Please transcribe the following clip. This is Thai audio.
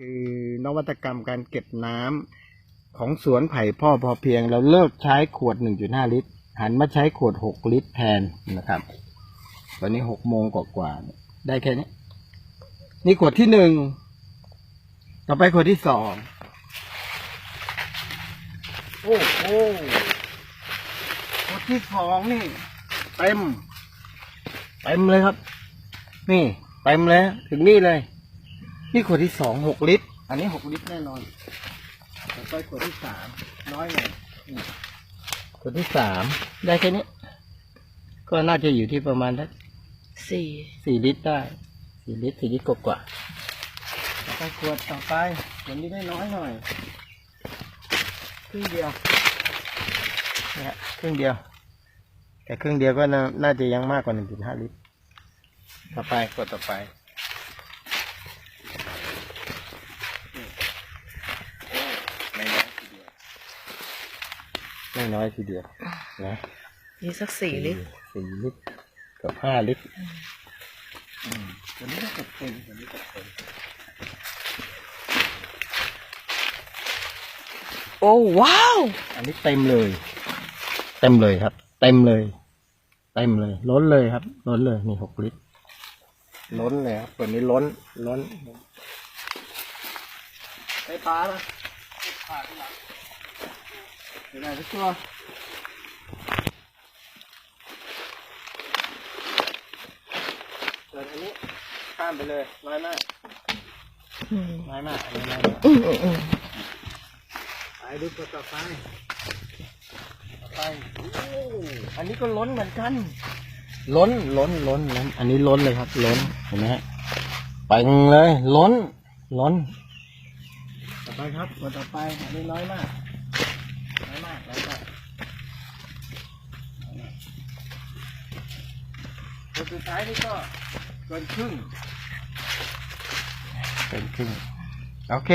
คือนวัตกรรมการเก็บน้ำของสวนไผ่พ่อพอเพียง เราเลิกใช้ขวด 1.5 ลิตร หันมาใช้ขวด 6 ลิตรแทนนะครับ ตอนนี้ 6 โมงกว่าๆได้แค่นี้ นี่ขวดที่หนึ่งต่อไปขวดที่สองโอ้โหขวดที่สองนี่ เต็ม เต็มเลยครับ นี่ เต็มเลยถึงนี่เลย นี่ขวดที่สองหกลิตร อันนี้หกลิตรแน่นอนต่อไปขวดที่สามน้อยหน่อยนี่ขวดที่สามได้แค่นี้ก็น่าจะอยู่ที่ประมาณสักสี่สี่ลิตรได้สี่ลิตรสี่ลิตรกว่าๆต่อไปขวดต่อไปขวดนี้ได้น้อยหน่อยครึ่งเดียวนะฮะครึ่งเดียว แต่ครึ่งเดียวก็น่าน่าจะยังมากกว่าหนึ่งจุดห้าลิตร ต่อไปขวดต่อไป ไม่น้อยทีเดียว ไม่น้อยทีเดียวนะนี่สักสี่ลิตรสี่ลิตรกับห้าลิตรอืมตัวนี้ก็ตกเต็มตัวนี้ตกเต็มโอ้ว้าว อันนี้เต็มเลย เต็มเลยครับ เต็มเลยเต็มเลย ล้นเลยครับ ล้นเลยนี่หกลิตร ล้นเลยครับตัวนี้ล้น ล้นไปปลาละปลาที่หลัง ไปไหนไปตัวส่วนอันนี้ข้ามไปเลยน้อยมากอืมน้อยมากอันนี้น้อยมากอืมอืมอืมไปดูตัวต่อไปต่อไปโอ้อันนี้ก็ล้นเหมือนกัน ล้นล้นล้นล้น อันนี้ล้นเลยครับ ล้นเห็นไหมฮะไปเลย ล้น ล้น ต่อไปครับตัวต่อไปอันนี้น้อยมาก น้อยมากน้อยมากตัวสุดท้ายนี่ก็เกินครึ่งเกินครึ่ง โอเค